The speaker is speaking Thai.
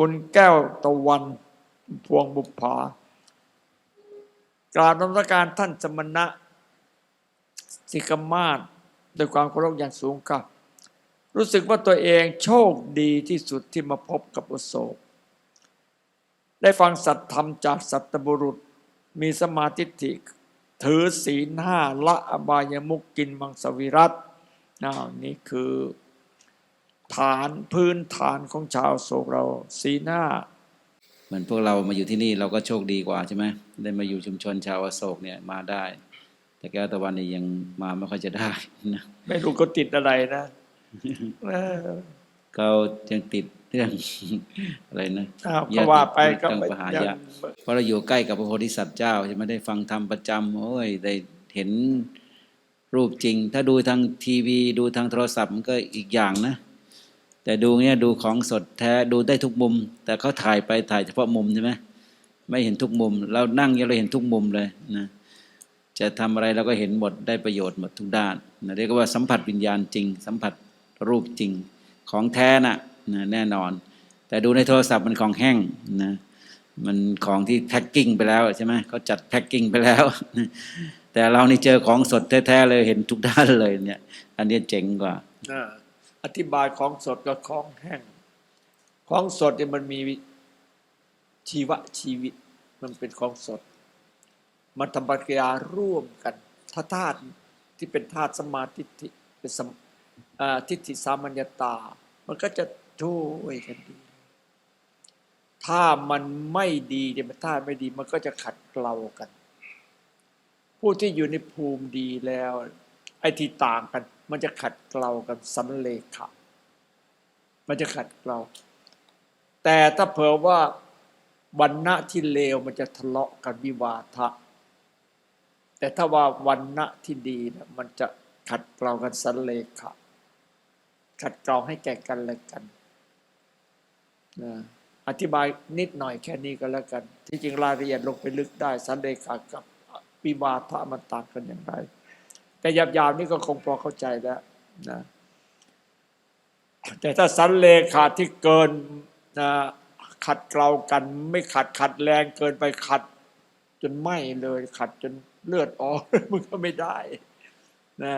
คุณแก้วตะวันพวงบุภากราบนมัสการท่านสมณะสิกมาศด้วยความเคารพอย่างสูงครับ รู้สึกว่าตัวเองโชคดีที่สุดที่มาพบกับอุโสกได้ฟังสัตธรรมจากสัตบุรุษมีสมาธิิถือศีลห้าละอบายมุกกินมังสวิรัตนนี่คือานพื้นฐานของชาวโศกเราศีลห้า เหมือนพวกเรามาอยู่ที่นี่เราก็โชคดีกว่าใช่ไหมได้มาอยู่ชุมชนชาวอโศกเนี่ยมาได้ แต่แก้วตะวันเนี่ยยังมาไม่ค่อยจะได้นะไม่รู้เขาติดอะไรนะเออเขายังติดเรื่องอะไรนะอ้าวก็ว่าไปก็ตั้งไปปหายังยะเพราะเราอยู่ใกล้กับพระโพธิสัตว์เจ้าใช่ไหมได้ฟังธรรมประจำโอ้ยได้เห็นรูปจริง ถ้าดูทางทีวี ดูทางโทรศัพท์มันก็อีกอย่างนะ แต่ดูเนี่ยดูของสดแท้ดูได้ทุกมุม แต่เขาถ่ายไปถ่ายเฉพาะมุมใช่ไหมไม่เห็นทุกมุม เรานั่งยังเราเห็นทุกมุมเลยนะจะทำอะไรเราก็เห็นหมดได้ประโยชน์หมดทุกด้านนะเรียกว่าสัมผัสวิญญาณจริง สัมผัสรูปจริงของแท้น่ะนะแน่นอน แต่ดูในโทรศัพท์มันของแห้งนะมันของที่แพ็คกิ้งไปแล้วใช่ไหมเขาจัดแพ็คกิ้งไปแล้ว แต่เรานี่เจอของสดแท้ๆเลยเห็นทุกด้านเลยเนี่ย อันนี้เจ๋งกว่า อธิบายของสดกับของแห้ง ของสดเนี่ยมันมีชีวะชีวิต มันเป็นของสด มันทำปฏิกิริยาร่วมกันถ้าธาตุที่เป็นธาตุสมาธิเป็นสมาทิฏฐิสามัญญตา มันก็จะช่วยกันดี ถ้ามันไม่ดีเนี่ยมันธาตุไม่ดี มันก็จะขัดเกลากัน ผู้ที่อยู่ในภูมิดีแล้ว ไอ้ที่ต่างกัน มันจะขัดเกลากันสันเลขะ มันจะขัดเกลา แต่ถ้าเผื่อว่าวันณะที่เลวมันจะทะเลาะกันวิวาทะ แต่ถ้าว่าวันณะที่ดีนะมันจะขัดเกลากันสันเลขะ ขัดเกลาให้แก่กันและกันนะอธิบายนิดหน่อยแค่นี้ก็แล้วกัน ที่จริงรายละเอียดลงไปลึกได้สันเลขากับวิวาทะมันต่างกันอย่างไร แต่หยาบๆนี่ก็คงพอเข้าใจแล้วนะแต่ถ้าสันเลขาที่เกินนะขัดเกลากัน ไม่ขัดขัดแรงเกินไปขัด จนไหม้เลยขัดจนเลือดออกมันก็ไม่ได้นะ